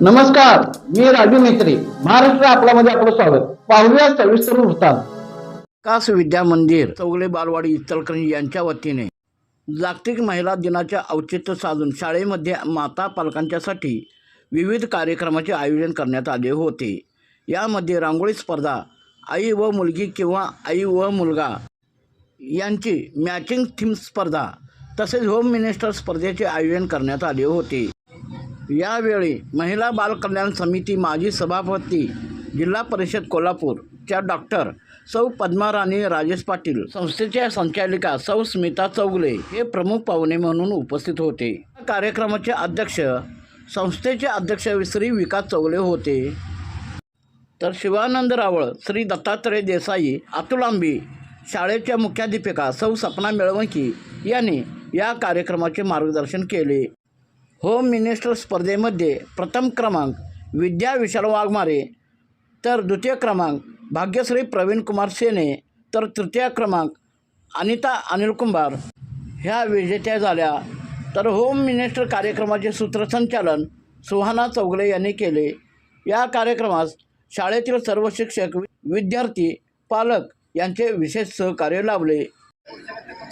नमस्कार मी राजू मेत्री महाराष्ट्र आपल्यामध्ये आपलं स्वागत. पाहूया सविस्तर वृत्तांत. कास विद्या मंदिर चौगले बालवाडी इचलकरंजी यांच्या वतीने. जागतिक महिला दिनाचे औचित्य साधून शाळेमध्ये माता पालकांच्यासाठी विविध कार्यक्रमाचे आयोजन करण्यात आले होते. यामध्ये रांगोळी स्पर्धा आई व मुलगी किंवा आई व मुलगा यांची मॅचिंग थीम स्पर्धा तसेच होम मिनिस्टर स्पर्धेचे आयोजन करण्यात आले होते. यावेळी महिला बालकल्याण समिती माजी सभापती जिल्हा परिषद कोल्हापूरच्या डॉक्टर सौ पद्माराणी राजेश पाटील संस्थेच्या संचालिका सौ स्मिता चौगले हे प्रमुख पाहुणे म्हणून उपस्थित होते. या कार्यक्रमाचे अध्यक्ष संस्थेचे अध्यक्ष श्री विकास चौगले होते. तर शिवानंद रावळ श्री दत्तात्रय देसाई अतुलांबी शाळेच्या मुख्याध्यापिका सौ सपना मेळवंकी यांनी या कार्यक्रमाचे मार्गदर्शन केले. होम मिनिस्टर स्पर्धेमध्ये प्रथम क्रमांक विद्या विशाल वाघमारे तर द्वितीय क्रमांक भाग्यश्री प्रवीण कुमार सेने तर तृतीय क्रमांक अनिता अनिल कुंभार. ह्या विजेत्या झाल्या. तर होम मिनिस्टर कार्यक्रमाचे सूत्रसंचालन सुहाना चौगले यांनी केले. या कार्यक्रमास शाळेतील सर्व शिक्षक विद्यार्थी पालक यांचे विशेष सहकार्य लाभले.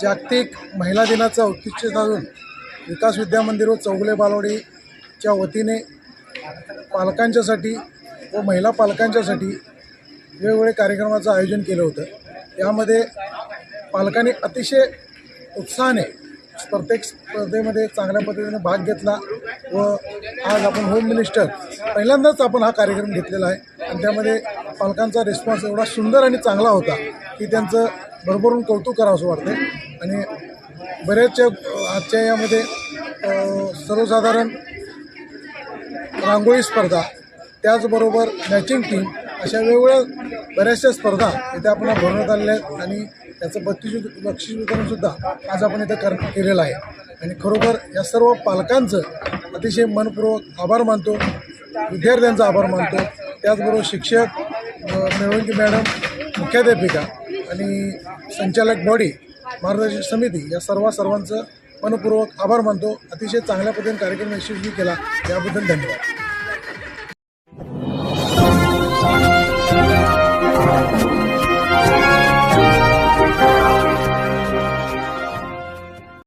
जागतिक महिला दिनाचं औचित्य साधून विकास विद्या मंदिर व चौगले बालवाडीच्या वतीने पालकांच्यासाठी व महिला पालकांच्यासाठी वेगवेगळे कार्यक्रमाचं आयोजन केलं होतं. यामध्ये पालकांनी अतिशय उत्साहाने प्रत्येक स्पर्धेमध्ये चांगल्या पद्धतीने भाग घेतला व आज आपण होम मिनिस्टर पहिल्यांदाच आपण हा कार्यक्रम घेतलेला आहे आणि त्यामध्ये पालकांचा रिस्पॉन्स एवढा सुंदर आणि चांगला होता की त्यांचं भरभरून कौतुक करावं असं वाटतं आणि बऱ्याचशा आजच्या यामध्ये सर्वसाधारण रांगोळी स्पर्धा त्याचबरोबर मॅचिंग टीम अशा वेगवेगळ्या बऱ्याचशा स्पर्धा इथे आपण भरवण्यात आलेल्या आहेत आणि त्याचं बत्तीस बक्षीस वितरणसुद्धा आज आपण इथं कर केलेलं आहे. आणि खरोखर या सर्व पालकांचं अतिशय मनपूर्वक आभार मानतो विद्यार्थ्यांचा आभार मानतो. त्याचबरोबर शिक्षक मिळवंकी मिळवणकी मॅडम मुख्याध्यापिका आणि संचालक बॉडी मार्गदर्शक समिती या सर्व सर्वांचं मनपूर्वक आभार मानतो. अतिशय चांगल्या पद्धतीने कार्यक्रम यशस्वी केला. याबद्दल धन्यवाद.